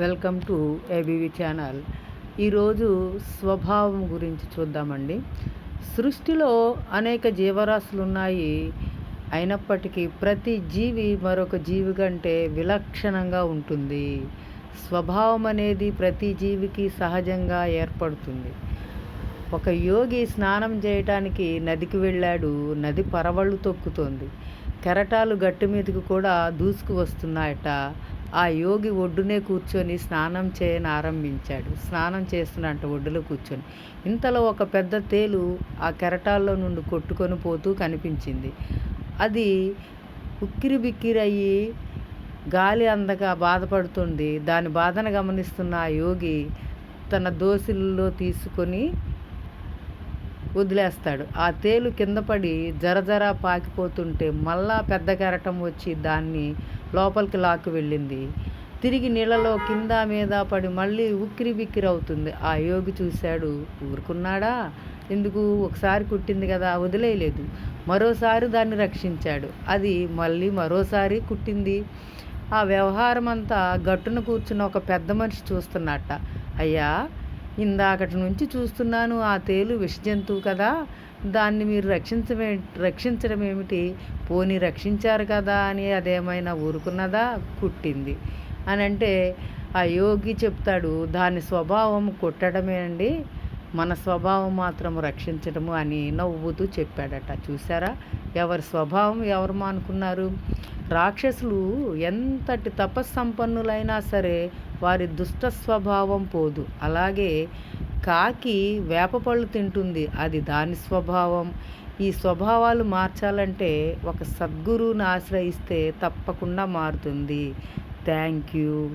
Welcome to ABV channel. ఈరోజు స్వభావం గురించి చూద్దామండి. సృష్టిలో అనేక జీవరాశులు ఉన్నాయి అయినప్పటికీ ప్రతి జీవి మరొక జీవి కంటే విలక్షణంగా ఉంటుంది. స్వభావం అనేది ప్రతి జీవికి సహజంగా ఏర్పడుతుంది. ఒక యోగి స్నానం చేయటానికి నదికి వెళ్ళాడు. నది పరవళ్ళు తొక్కుతోంది. కెరటాలు గట్టి మీదకి కూడా దూసుకు వస్తున్నాయట ఆ యోగి ఒడ్డునే కూర్చొని స్నానం చేయని ఆరంభించాడు స్నానం చేస్తున్నట్టు ఒడ్డులో కూర్చొని. ఇంతలో ఒక పెద్ద తేలు ఆ కెరటాల్లో నుండి కొట్టుకొని పోతూ కనిపించింది. అది ఉక్కిరి బిక్కిరి అయ్యి గాలి అందక బాధపడుతుంది. దాని బాధను గమనిస్తున్న ఆ యోగి తన దోసిల్లో తీసుకొని వదిలేస్తాడు. ఆ తేలు కింద పడి జరజర పాకిపోతుంటే మళ్ళా పెద్ద కెరటం వచ్చి దాన్ని లోపలికి లాక్కు వెళ్ళింది. తిరిగి నీళ్ళలో కింద మీద పడి మళ్ళీ ఉక్కిరి బిక్కిరి అవుతుంది. ఆ యోగి చూశాడు ఊరుకున్నాడా? ఎందుకు? ఒకసారి కుట్టింది కదా వదిలేయలేదు. మరోసారి దాన్ని రక్షించాడు. అది మళ్ళీ మరోసారి కుట్టింది. ఆ వ్యవహారం అంతా గట్టున కూర్చున్న ఒక పెద్ద మనిషి చూస్తున్నట్ట అయ్యా ఇందాకటి నుంచి చూస్తున్నాను ఆ తేలు విష జంతువు కదా. దాన్ని మీరు రక్షించమే రక్షించడం ఏమిటి? పోని రక్షించారు కదా అని అదేమైనా ఊరుకున్నదా? కుట్టింది. అని అంటే ఆ యోగి చెప్తాడు దాని స్వభావం కుట్టడమే అండి. మన స్వభావం మాత్రం రక్షించడము అని నవ్వుతూ చెప్పాడట. చూసారా ఎవరి స్వభావం ఎవరు మానుకున్నారు? రాక్షసులు ఎంతటి తపస్సంపన్నులైనా సరే వారి దుష్ట స్వభావం పోదు. అలాగే కాకి వేపపళ్ళు తింటుంది. అది దాని స్వభావం. ఈ స్వభావాలు మార్చాలంటే ఒక సద్గురువుని ఆశ్రయిస్తే తప్పకుండా మారుతుంది. Thank you.